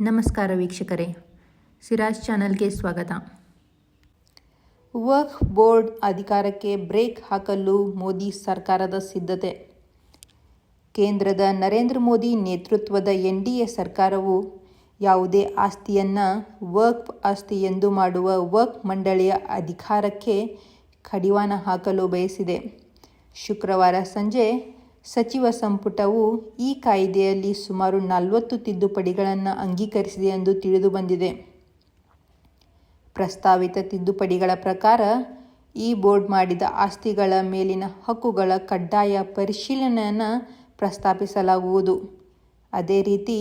ನಮಸ್ಕಾರ ವೀಕ್ಷಕರೇ. ಸಿರಾಜ್ ಚಾನಲ್ಗೆ ಸ್ವಾಗತ. ವಕ್ಫ್ ಬೋರ್ಡ್ ಅಧಿಕಾರಕ್ಕೆ ಬ್ರೇಕ್ ಹಾಕಲು ಮೋದಿ ಸರ್ಕಾರದ ಸಿದ್ಧತೆ. ಕೇಂದ್ರದ ನರೇಂದ್ರ ಮೋದಿ ನೇತೃತ್ವದ ಎನ್ ಡಿ ಎ ಸರ್ಕಾರವು ಯಾವುದೇ ಆಸ್ತಿಯನ್ನು ವಕ್ಫ್ ಆಸ್ತಿ ಎಂದು ಮಾಡುವ ವಕ್ಫ್ ಮಂಡಳಿಯ ಅಧಿಕಾರಕ್ಕೆ ಕಡಿವಾಣ ಹಾಕಲು ಬಯಸಿದೆ. ಶುಕ್ರವಾರ ಸಂಜೆ ಸಚಿವ ಸಂಪುಟವು ಈ ಕಾಯ್ದೆಯಲ್ಲಿ ಸುಮಾರು ನಲವತ್ತು ತಿದ್ದುಪಡಿಗಳನ್ನು ಅಂಗೀಕರಿಸಿದೆ ಎಂದು ತಿಳಿದುಬಂದಿದೆ ಪ್ರಸ್ತಾವಿತ ತಿದ್ದುಪಡಿಗಳ ಪ್ರಕಾರ, ಈ ಬೋರ್ಡ್ ಮಾಡಿದ ಆಸ್ತಿಗಳ ಮೇಲಿನ ಹಕ್ಕುಗಳ ಕಡ್ಡಾಯ ಪರಿಶೀಲನೆಯನ್ನು ಪ್ರಸ್ತಾಪಿಸಲಾಗುವುದು. ಅದೇ ರೀತಿ,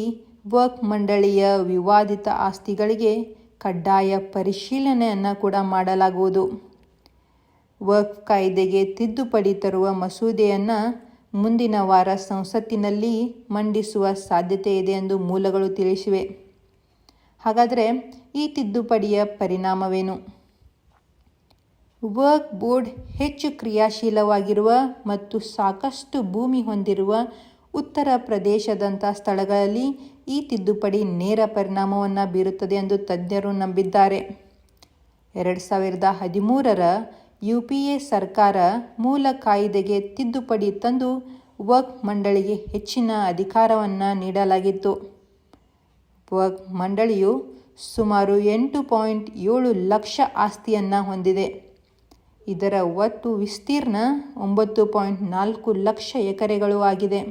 ವರ್ಕ್ ಮಂಡಳಿಯ ವಿವಾದಿತ ಆಸ್ತಿಗಳಿಗೆ ಕಡ್ಡಾಯ ಪರಿಶೀಲನೆಯನ್ನು ಕೂಡ ಮಾಡಲಾಗುವುದು. ವರ್ಕ್ ಕಾಯ್ದೆಗೆ ತಿದ್ದುಪಡಿ ತರುವ ಮಸೂದೆಯನ್ನು ಮುಂದಿನ ವಾರ ಸಂಸತ್ತಿನಲ್ಲಿ ಮಂಡಿಸುವ ಸಾಧ್ಯತೆ ಇದೆ ಎಂದು ಮೂಲಗಳು ತಿಳಿಸಿವೆ. ಹಾಗಾದರೆ ಈ ತಿದ್ದುಪಡಿಯ ಪರಿಣಾಮವೇನು? ವರ್ಕ್ ಬೋರ್ಡ್ ಹೆಚ್ಚು ಕ್ರಿಯಾಶೀಲವಾಗಿರುವ ಮತ್ತು ಸಾಕಷ್ಟು ಭೂಮಿ ಹೊಂದಿರುವ ಉತ್ತರ ಪ್ರದೇಶದಂಥ ಸ್ಥಳಗಳಲ್ಲಿ ಈ ತಿದ್ದುಪಡಿ ನೇರ ಪರಿಣಾಮವನ್ನು ಬೀರುತ್ತದೆ ಎಂದು ತಜ್ಞರು ನಂಬಿದ್ದಾರೆ. ಎರಡು ಸಾವಿರದ ಹದಿಮೂರರ ಯು ಪಿ ಎ ಸರ್ಕಾರ ಮೂಲ ಕಾಯಿದೆಗೆ ತಿದ್ದುಪಡಿ ತಂದು ವಕ್ ಮಂಡಳಿಗೆ ಹೆಚ್ಚಿನ ಅಧಿಕಾರವನ್ನು ನೀಡಲಾಗಿತ್ತು. ವಕ್ ಮಂಡಳಿಯು ಸುಮಾರು ಎಂಟು ಪಾಯಿಂಟ್ ಏಳು ಲಕ್ಷ ಆಸ್ತಿಯನ್ನು ಹೊಂದಿದೆ. ಇದರ ಒಟ್ಟು ವಿಸ್ತೀರ್ಣ ಒಂಬತ್ತು ಪಾಯಿಂಟ್ ನಾಲ್ಕು ಲಕ್ಷ ಎಕರೆಗಳು ಆಗಿದೆ.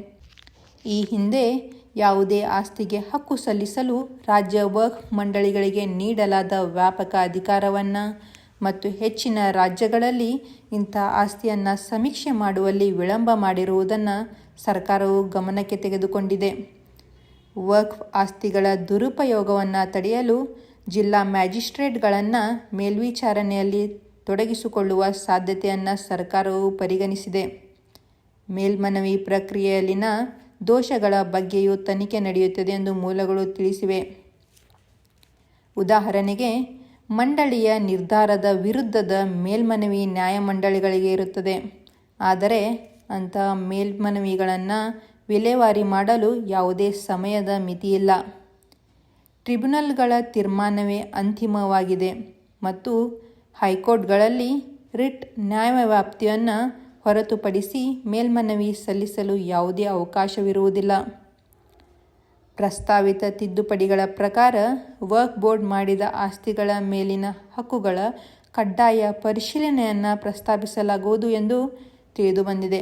ಈ ಹಿಂದೆ ಯಾವುದೇ ಆಸ್ತಿಗೆ ಹಕ್ಕು ಸಲ್ಲಿಸಲು ರಾಜ್ಯ ವಕ್ ಮಂಡಳಿಗಳಿಗೆ ನೀಡಲಾದ ವ್ಯಾಪಕ ಅಧಿಕಾರವನ್ನು ಮತ್ತು ಹೆಚ್ಚಿನ ರಾಜ್ಯಗಳಲ್ಲಿ ಇಂಥ ಆಸ್ತಿಯನ್ನು ಸಮೀಕ್ಷೆ ಮಾಡುವಲ್ಲಿ ವಿಳಂಬ ಮಾಡಿರುವುದನ್ನು ಸರ್ಕಾರವು ಗಮನಕ್ಕೆ ತೆಗೆದುಕೊಂಡಿದೆ. ವಕ್ಫ್ ಆಸ್ತಿಗಳ ದುರುಪಯೋಗವನ್ನು ತಡೆಯಲು ಜಿಲ್ಲಾ ಮ್ಯಾಜಿಸ್ಟ್ರೇಟ್ಗಳನ್ನು ಮೇಲ್ವಿಚಾರಣೆಯಲ್ಲಿ ತೊಡಗಿಸಿಕೊಳ್ಳುವ ಸಾಧ್ಯತೆಯನ್ನು ಸರ್ಕಾರವು ಪರಿಗಣಿಸಿದೆ. ಮೇಲ್ಮನವಿ ಪ್ರಕ್ರಿಯೆಯಲ್ಲಿನ ದೋಷಗಳ ಬಗ್ಗೆಯೂ ತನಿಖೆ ನಡೆಯುತ್ತದೆ ಎಂದು ಮೂಲಗಳು ತಿಳಿಸಿವೆ. ಉದಾಹರಣೆಗೆ ಮಂಡಳಿಯ ನಿರ್ಧಾರದ ವಿರುದ್ಧದ ಮೇಲ್ಮನವಿ ನ್ಯಾಯಮಂಡಳಿಗಳಿಗೆ ಇರುತ್ತದೆ. ಆದರೆ ಅಂತಹ ಮೇಲ್ಮನವಿಗಳನ್ನು ವಿಲೇವಾರಿ ಮಾಡಲು ಯಾವುದೇ ಸಮಯದ ಮಿತಿಯಿಲ್ಲ. ಟ್ರಿಬ್ಯುನಲ್ಗಳ ತೀರ್ಮಾನವೇ ಅಂತಿಮವಾಗಿದೆ ಮತ್ತು ಹೈಕೋರ್ಟ್ಗಳಲ್ಲಿ ರಿಟ್ ನ್ಯಾಯವ್ಯಾಪ್ತಿಯನ್ನು ಹೊರತುಪಡಿಸಿ ಮೇಲ್ಮನವಿ ಸಲ್ಲಿಸಲು ಯಾವುದೇ ಅವಕಾಶವಿರುವುದಿಲ್ಲ. ಪ್ರಸ್ತಾವಿತ ತಿದ್ದುಪಡಿಗಳ ಪ್ರಕಾರ ವರ್ಕ್ ಬೋರ್ಡ್ ಮಾಡಿದ ಆಸ್ತಿಗಳ ಮೇಲಿನ ಹಕ್ಕುಗಳ ಕಡ್ಡಾಯ ಪರಿಶೀಲನೆಯನ್ನು ಪ್ರಸ್ತಾಪಿಸಲಾಗುವುದು ಎಂದು ತಿಳಿದುಬಂದಿದೆ.